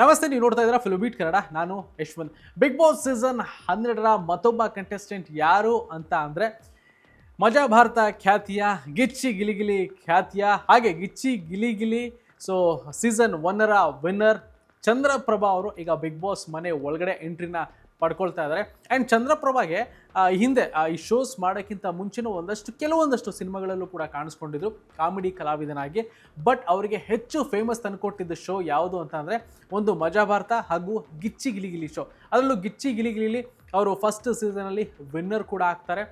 ನಮಸ್ತೆ, ನೀವು ನೋಡ್ತಾ ಇದ್ದೀರಾ ಫಿಲ್ಮ್ ಬೀಟ್ ಕನ್ನಡ ನಾನು ಯಶ್ವಂತ್. ಬಿಗ್ ಬಾಸ್ ಸೀಸನ್ ಹನ್ನೆರಡರ ಮತ್ತೊಬ್ಬ ಕಂಟೆಸ್ಟೆಂಟ್ ಯಾರು ಅಂತ ಅಂದರೆ, ಮಜಾ ಭಾರತ ಖ್ಯಾತಿಯ, ಗಿಚ್ಚಿ ಗಿಲಿಗಿಲಿ ಖ್ಯಾತಿಯ, ಹಾಗೆ ಗಿಚ್ಚಿ ಗಿಲಿಗಿಲಿ ಸೊ ಸೀಸನ್ ಒನ್ನರ ವಿನ್ನರ್ ಚಂದ್ರಪ್ರಭಾ ಅವರು ಈಗ ಬಿಗ್ ಬಾಸ್ ಮನೆ ಒಳಗಡೆ ಎಂಟ್ರಿನ ಪಡ್ಕೊಳ್ತಾ ಇದ್ದಾರೆ ಆ್ಯಂಡ್ ಚಂದ್ರಪ್ರಭಾಗೆ ಹಿಂದೆ ಈ ಶೋಸ್ ಮಾಡೋಕ್ಕಿಂತ ಮುಂಚೆನೂ ಒಂದಷ್ಟು, ಕೆಲವೊಂದಷ್ಟು ಸಿನಿಮಾಗಳಲ್ಲೂ ಕೂಡ ಕಾಣಿಸ್ಕೊಂಡಿದ್ರು, ಕಾಮಿಡಿ ಕಲಾವಿದನಾಗಿ. ಬಟ್ ಅವರಿಗೆ ಹೆಚ್ಚು ಫೇಮಸ್ ತಂದುಕೊಟ್ಟಿದ್ದ ಶೋ ಯಾವುದು ಅಂತ ಅಂದರೆ, ಒಂದು ಮಜಾ ಭಾರತ ಹಾಗೂ ಗಿಚ್ಚಿ ಗಿಲಿಗಿಲಿ ಶೋ ಅದರಲ್ಲೂ ಗಿಚ್ಚಿ ಗಿಲಿಗಿಲಿ ಅವರು ಫಸ್ಟ್ ಸೀಸನಲ್ಲಿ ವಿನ್ನರ್ ಕೂಡ ಆಗ್ತಾರೆ.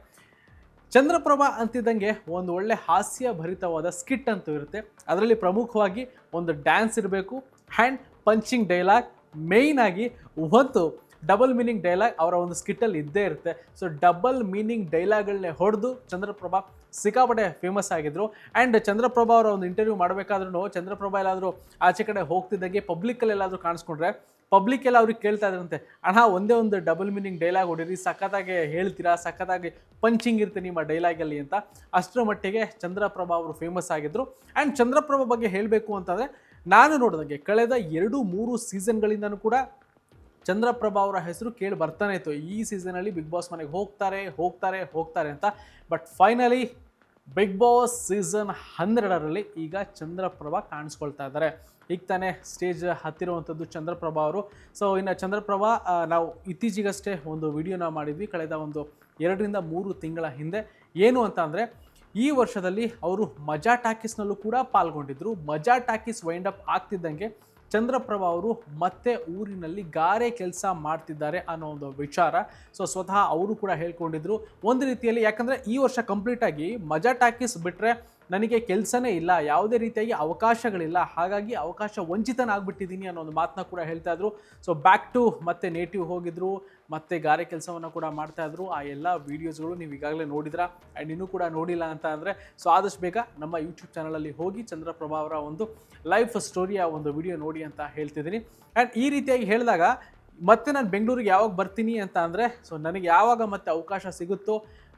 ಚಂದ್ರಪ್ರಭಾ ಅಂತಿದ್ದಂಗೆ ಒಂದು ಒಳ್ಳೆ ಹಾಸ್ಯ ಭರಿತವಾದ ಸ್ಕಿಟ್ ಅಂತೂ ಇರುತ್ತೆ. ಅದರಲ್ಲಿ ಪ್ರಮುಖವಾಗಿ ಒಂದು ಡ್ಯಾನ್ಸ್ ಇರಬೇಕು ಹ್ಯಾಂಡ್ ಪಂಚಿಂಗ್ ಡೈಲಾಗ್ ಮೇಯ್ನಾಗಿ ಒಂದು ಡಬಲ್ ಮೀನಿಂಗ್ ಡೈಲಾಗ್ ಅವರ ಒಂದು ಸ್ಕಿಟ್ಟಲ್ಲಿ ಇದ್ದೇ ಇರುತ್ತೆ. ಸೊ ಡಬಲ್ ಮೀನಿಂಗ್ ಡೈಲಾಗ್ಗಳನ್ನೇ ಹೊಡೆದು ಚಂದ್ರಪ್ರಭಾ ಸಿಕ್ಕಾಪಟ್ಟೆ ಫೇಮಸ್ ಆಗಿದ್ರು. ಆ್ಯಂಡ್ ಚಂದ್ರಪ್ರಭಾ ಅವರ ಒಂದು ಇಂಟರ್ವ್ಯೂ ಮಾಡಬೇಕಾದ್ರೂ ಚಂದ್ರಪ್ರಭಾ ಎಲ್ಲಾದರೂ ಆಚೆ ಕಡೆ ಹೋಗ್ತಿದ್ದಂಗೆ ಪಬ್ಲಿಕ್ಕಲ್ಲಿ ಎಲ್ಲಾದರೂ ಕಾಣಿಸ್ಕೊಂಡ್ರೆ ಪಬ್ಲಿಕ್ ಎಲ್ಲ ಅವ್ರಿಗೆ ಕೇಳ್ತಾ ಇದ್ರಂತೆ, ಅಣ್ಣ, ಒಂದೇ ಒಂದು ಡಬಲ್ ಮೀನಿಂಗ್ ಡೈಲಾಗ್ ಹೊಡೀರಿ, ಸಖತ್ತಾಗಿ ಹೇಳ್ತೀರಾ, ಸಖತ್ತಾಗಿ ಪಂಚಿಂಗ್ ಇರುತ್ತೆ ನಿಮ್ಮ ಡೈಲಾಗಲ್ಲಿ ಅಂತ. ಅಷ್ಟರ ಮಟ್ಟಿಗೆ ಚಂದ್ರಪ್ರಭಾ ಅವರು ಫೇಮಸ್ ಆಗಿದ್ರು. ಆ್ಯಂಡ್ ಚಂದ್ರಪ್ರಭಾ ಬಗ್ಗೆ ಹೇಳಬೇಕು ಅಂತಂದರೆ, ನಾನು ನೋಡಿದಂಗೆ ಕಳೆದ ಎರಡು ಮೂರು ಸೀಸನ್ಗಳಿಂದನೂ ಕೂಡ ಚಂದ್ರಪ್ರಭಾ ಅವರ ಹೆಸರು ಕೇಳಿ ಬರ್ತಾನೆ ಇತ್ತು. ಈ ಸೀಸನಲ್ಲಿ ಬಿಗ್ ಬಾಸ್ ಮನೆಗೆ ಹೋಗ್ತಾರೆ ಹೋಗ್ತಾರೆ ಹೋಗ್ತಾರೆ ಅಂತ. But finally Bigg Boss season ಹನ್ನೆರಡರಲ್ಲಿ ಈಗ ಚಂದ್ರಪ್ರಭಾ ಕಾಣಿಸ್ಕೊಳ್ತಾ ಇದ್ದಾರೆ. ಈಗ ತಾನೆ ಸ್ಟೇಜ್ ಹತ್ತಿರುವಂಥದ್ದು ಚಂದ್ರಪ್ರಭಾ ಅವರು. ಸೊ ಇನ್ನು ಚಂದ್ರಪ್ರಭಾ ನಾವು ಇತ್ತೀಚೆಗಷ್ಟೇ ಒಂದು ವಿಡಿಯೋನ ಮಾಡಿದ್ವಿ ಕಳೆದ ಒಂದು ಎರಡರಿಂದ ಮೂರು ತಿಂಗಳ ಹಿಂದೆ. ಏನು ಅಂತ ಅಂದರೆ, ಈ ವರ್ಷದಲ್ಲಿ ಅವರು ಮಜಾ ಟಾಕೀಸ್ನಲ್ಲೂ ಕೂಡ ಪಾಲ್ಗೊಂಡಿದ್ದರು ಮಜಾ ಟಾಕೀಸ್ ವೈಂಡ್ ಅಪ್ ಆಗ್ತಿದ್ದಂಗೆ ಚಂದ್ರಪ್ರಭಾ ಅವರು ಮತ್ತೆ ಊರಿನಲ್ಲಿ ಗಾರೆ ಕೆಲಸ ಮಾಡ್ತಿದ್ದಾರೆ ಅನ್ನೋ ಒಂದು ವಿಚಾರ. ಸೊ ಸ್ವತಃ ಅವರು ಕೂಡ ಹೇಳ್ಕೊಂಡಿದ್ರು. ಒಂದು ರೀತಿಯಲ್ಲಿ ಯಾಕಂದರೆ ಈ ವರ್ಷ ಕಂಪ್ಲೀಟ್ ಆಗಿ ಮಜಾ ಟಾಕೀಸ್ ಬಿಟ್ಟರೆ ನನಗೆ ಕೆಲಸನೇ ಇಲ್ಲ, ಯಾವುದೇ ರೀತಿಯಾಗಿ ಅವಕಾಶಗಳಿಲ್ಲ, ಹಾಗಾಗಿ ಅವಕಾಶ ವಂಚಿತನಾಗ್ಬಿಟ್ಟಿದ್ದೀನಿ ಅನ್ನೋ ಒಂದು ಮಾತನ್ನ ಕೂಡ ಹೇಳ್ತಾ ಇದ್ರು. ಸೊ ಬ್ಯಾಕ್ ಟು ಮತ್ತೆ ನೇಟಿವ್ ಹೋಗಿದ್ರು, ಮತ್ತೆ ಗಾರೆ ಕೆಲಸವನ್ನು ಕೂಡ ಮಾಡ್ತಾ ಇದ್ರು. ಆ ಎಲ್ಲ ವೀಡಿಯೋಸ್ಗಳು ನೀವು ಈಗಾಗಲೇ ನೋಡಿದ್ರ? ಆ್ಯಂಡ್ ಇನ್ನೂ ಕೂಡ ನೋಡಿಲ್ಲ ಅಂತ ಅಂದರೆ ಸೊ ಆದಷ್ಟು ಬೇಗ ನಮ್ಮ ಯೂಟ್ಯೂಬ್ ಚಾನಲಲ್ಲಿ ಹೋಗಿ ಚಂದ್ರಪ್ರಭಾ ಅವರ ಒಂದು ಲೈಫ್ ಸ್ಟೋರಿಯ ಒಂದು ವಿಡಿಯೋ ನೋಡಿ ಅಂತ ಹೇಳ್ತಿದ್ದೀನಿ. ಆ್ಯಂಡ್ ಈ ರೀತಿಯಾಗಿ ಹೇಳಿದಾಗ, ಮತ್ತೆ ನಾನು ಬೆಂಗಳೂರಿಗೆ ಯಾವಾಗ ಬರ್ತೀನಿ ಅಂತ ಅಂದರೆ ಸೊ ನನಗೆ ಯಾವಾಗ ಮತ್ತೆ ಅವಕಾಶ ಸಿಗುತ್ತೋ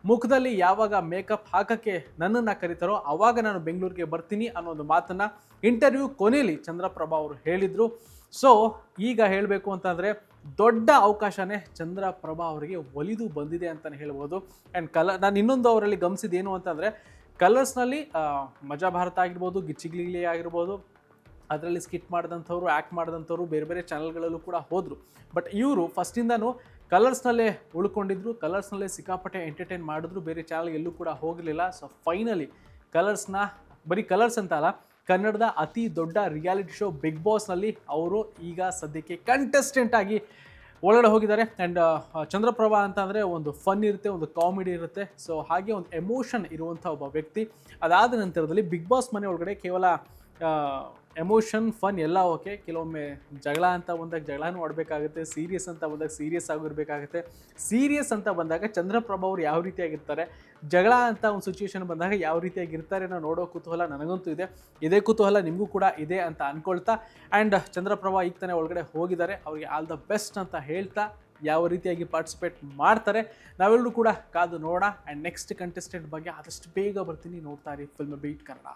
ಮುಖದಲ್ಲಿ ಯಾವಾಗ ಮೇಕಪ್ ಹಾಕಕ್ಕೆ ನನ್ನನ್ನು ಕರೀತಾರೋ ಆವಾಗ ನಾನು ಬೆಂಗಳೂರಿಗೆ ಬರ್ತೀನಿ ಅನ್ನೋ ಒಂದು ಮಾತನ್ನು ಇಂಟರ್ವ್ಯೂ ಕೊನೆಯಲ್ಲಿ ಚಂದ್ರಪ್ರಭಾ ಅವರು ಹೇಳಿದರು. ಸೊ ಈಗ ಹೇಳಬೇಕು ಅಂತಂದರೆ ದೊಡ್ಡ ಅವಕಾಶನೇ ಚಂದ್ರಪ್ರಭಾ ಅವರಿಗೆ ಒಲಿದು ಬಂದಿದೆ ಅಂತಲೇ ಹೇಳ್ಬೋದು. ಆ್ಯಂಡ್ ಕಲರ್ ನಾನು ಇನ್ನೊಂದು ಅವರಲ್ಲಿ ಗಮನಿಸಿದ್ದೇನು ಅಂತಂದರೆ ಕಲರ್ಸ್ನಲ್ಲಿ ಮಜಾ ಭಾರತ ಆಗಿರ್ಬೋದು ಗಿಚ್ಚಿಗಿಲಿ ಆಗಿರ್ಬೋದು, ಅದರಲ್ಲಿ ಸ್ಕಿಟ್ ಮಾಡಿದಂಥವ್ರು ಆ್ಯಕ್ಟ್ ಮಾಡಿದಂಥವ್ರು ಬೇರೆ ಬೇರೆ ಚಾನಲ್ಗಳಲ್ಲೂ ಕೂಡ ಹೋದರು. ಬಟ್ ಇವರು ಫಸ್ಟಿಂದನೂ ಕಲರ್ಸ್ನಲ್ಲೇ ಉಳ್ಕೊಂಡಿದ್ರು, ಕಲರ್ಸ್ನಲ್ಲೇ ಸಿಕ್ಕಾಪಟ್ಟೆ ಎಂಟರ್ಟೈನ್ ಮಾಡಿದ್ರು, ಬೇರೆ ಚಾನಲ್ ಎಲ್ಲೂ ಕೂಡ ಹೋಗಲಿಲ್ಲ. ಸೊ ಫೈನಲಿ ಕಲರ್ಸ್ನ, ಬರೀ ಕಲರ್ಸ್ ಅಂತ ಅಲ್ಲ ಕನ್ನಡದ ಅತಿ ದೊಡ್ಡ ರಿಯಾಲಿಟಿ ಶೋ ಬಿಗ್ ಬಾಸ್ನಲ್ಲಿ ಅವರು ಈಗ ಸದ್ಯಕ್ಕೆ ಕಂಟೆಸ್ಟೆಂಟ್ ಆಗಿ ಒಳಗಡೆ ಹೋಗಿದ್ದಾರೆ. ಆ್ಯಂಡ್ ಚಂದ್ರಪ್ರಭಾ ಅಂತ ಅಂದರೆ ಒಂದು ಫನ್ ಇರುತ್ತೆ, ಒಂದು ಕಾಮಿಡಿ ಇರುತ್ತೆ. ಸೊ ಹಾಗೆ ಒಂದು ಎಮೋಷನ್ ಇರುವಂಥ ಒಬ್ಬ ವ್ಯಕ್ತಿ. ಅದಾದ ನಂತರದಲ್ಲಿ ಬಿಗ್ ಬಾಸ್ ಮನೆ ಒಳಗಡೆ ಕೇವಲ ಎಮೋಷನ್, ಫನ್ ಎಲ್ಲ ಓಕೆ. ಕೆಲವೊಮ್ಮೆ ಜಗಳ ಅಂತ ಬಂದಾಗ ಜಗಳನೂ ಆಡಬೇಕಾಗುತ್ತೆ, ಸೀರಿಯಸ್ ಅಂತ ಬಂದಾಗ ಸೀರಿಯಸ್ ಆಗಿರಬೇಕಾಗುತ್ತೆ. ಸೀರಿಯಸ್ ಅಂತ ಬಂದಾಗ ಚಂದ್ರಪ್ರಭಾ ಅವ್ರು ಯಾವ ರೀತಿಯಾಗಿರ್ತಾರೆ ಜಗಳ ಅಂತ ಒಂದು ಸಿಚುವೇಶನ್ ಬಂದಾಗ ಯಾವ ರೀತಿಯಾಗಿರ್ತಾರೆ ಅನ್ನೋ ನೋಡೋ ಕುತೂಹಲ ನನಗಂತೂ ಇದೆ. ಇದೇ ಕುತೂಹಲ ನಿಮಗೂ ಕೂಡ ಇದೆ ಅಂತ ಅಂದ್ಕೊಳ್ತಾ ಆ್ಯಂಡ್ ಚಂದ್ರಪ್ರಭಾ ಈಗ ತಾನೇ ಒಳಗಡೆ ಹೋಗಿದ್ದಾರೆ. ಅವರಿಗೆ ಆಲ್ ದ ಬೆಸ್ಟ್ ಅಂತ ಹೇಳ್ತಾ ಯಾವ ರೀತಿಯಾಗಿ ಪಾರ್ಟಿಸಿಪೇಟ್ ಮಾಡ್ತಾರೆ, ನಾವೆಲ್ಲರೂ ಕೂಡ ಕಾದು ನೋಡ ಆ್ಯಂಡ್ ನೆಕ್ಸ್ಟ್ ಕಂಟೆಸ್ಟೆಂಟ್ ಬಗ್ಗೆ ಆದಷ್ಟು ಬೇಗ ಬರ್ತೀನಿ. ನೋಡ್ತಾ ಇರಿ ಫಿಲ್ಮ್ ಬೀಟ್ ಕನ್ನಡ